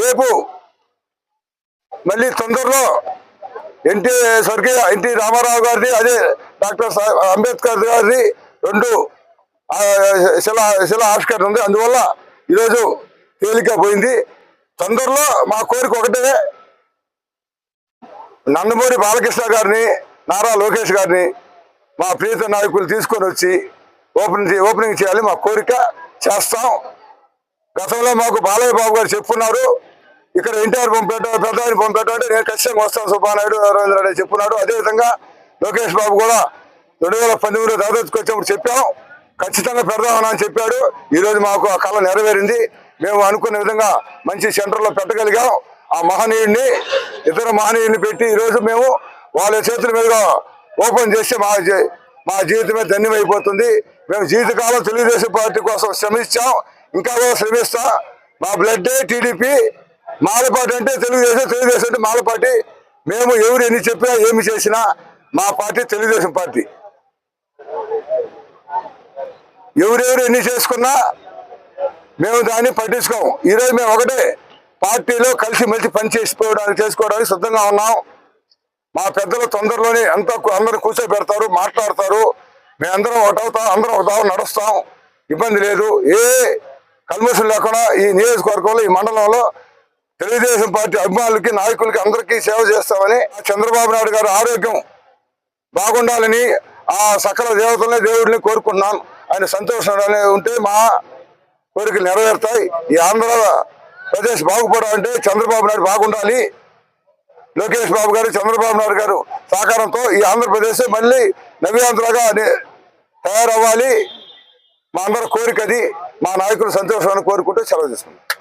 రేపు మళ్ళీ తొందరలో ఎన్టీ స్వర్గీయ ఎన్టీ రామారావు గారిది అదే డాక్టర్ అంబేద్కర్ గారిది రెండు శిలా శిలా ఆవిష్కరణ ఉంది. అందువల్ల ఈరోజు తేలిక పోయింది. తొందరలో మా కోరిక ఒకటే. నందమూరి బాలకృష్ణ గారిని నారా లోకేష్ గారిని మా ప్రీత నాయకులు తీసుకొని వచ్చి ఓపెనింగ్ ఓపెనింగ్ చేయాలి. మా కోరిక చేస్తాం. గతంలో మాకు బాలయ్య బాబు గారు చెప్పున్నారు ఇక్కడ ఎన్టీఆర్ పంపేట పెద్ద ఆయన పంపేట అంటే నేను ఖచ్చితంగా వస్తాను సుబ్బానాయుడు రవీంద్ర రెడ్డి చెప్పున్నాడు అదేవిధంగా లోకేష్ బాబు కూడా రెండు వేల పంతొమ్మిదిలో దాదాపుకి వచ్చినప్పుడు చెప్పాం ఖచ్చితంగా పెడదామని అని చెప్పాడు. ఈరోజు మాకు ఆ కళ నెరవేరింది. మేము అనుకున్న విధంగా మంచి సెంటర్లో పెట్టగలిగాం. ఆ మహనీయుడిని ఇతర మహనీయుడిని పెట్టి ఈరోజు మేము వాళ్ళ చేతుల మీదుగా ఓపెన్ చేస్తే మా మా జీవితమే ధన్యమైపోతుంది. మేము జీవితకాలం తెలుగుదేశం పార్టీ కోసం శ్రమించాం. ఇంకా కూడా శ్రమిస్తా. మా బ్లడ్ టీడీపీ మాలపాటి అంటే తెలుగుదేశం తెలుగుదేశం అంటే మాలపాటి. మేము ఎవరు ఎన్ని చెప్పినా ఏమి చేసినా మా పార్టీ తెలుగుదేశం పార్టీ. ఎవరెవరు ఎన్ని చేసుకున్నా మేము దాన్ని పట్టించుకోము. ఈరోజు మేము ఒకటే పార్టీలో కలిసి మంచి పని చేసిపోవడానికి చేసుకోవడానికి సిద్ధంగా ఉన్నాం. మా పెద్దలు తొందరలోనే అంతా అందరూ కూర్చోబెడతారు మాట్లాడతారు. మేమందరం ఒకటవుతాం అందరం ఒకటా నడుస్తాం. ఇబ్బంది లేదు. ఏ కల్మషం లేకుండా ఈ నియోజకవర్గంలో ఈ మండలంలో తెలుగుదేశం పార్టీ అభిమానులకి నాయకులకి అందరికీ సేవ చేస్తామని చంద్రబాబు నాయుడు గారి ఆరోగ్యం బాగుండాలని ఆ సకల దేవతల్ని దేవుడిని కోరుకుంటున్నాం. ఆయన సంతోషంగానే ఉంటే మా కోరికలు నెరవేరుతాయి. ఈ ఆంధ్ర ప్రదేశ్ బాగుపడాలంటే చంద్రబాబు నాయుడు బాగుండాలి. లోకేష్ బాబు గారు చంద్రబాబు నాయుడు గారు సహకారంతో ఈ ఆంధ్రప్రదేశ్ మళ్ళీ నవ్యాంధ్రగా తయారవ్వాలి. మా అందరి కోరిక అది. మా నాయకులు సంతోషాన్ని కోరుకుంటూ సెలవు తీసుకుంటాం